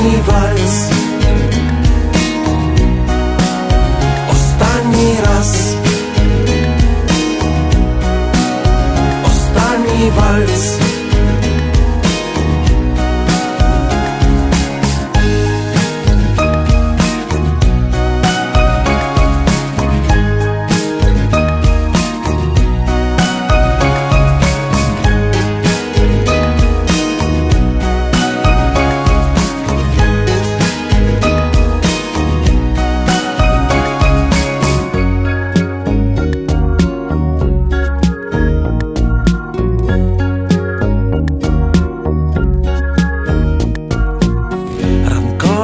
Останній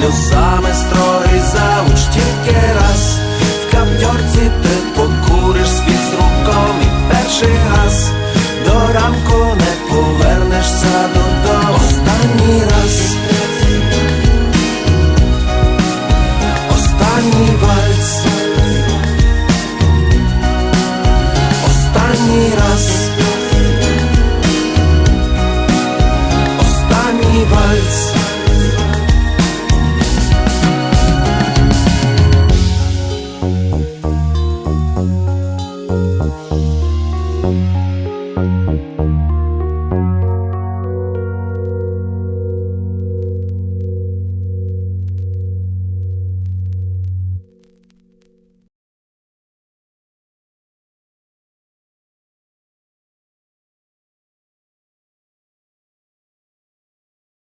Поплач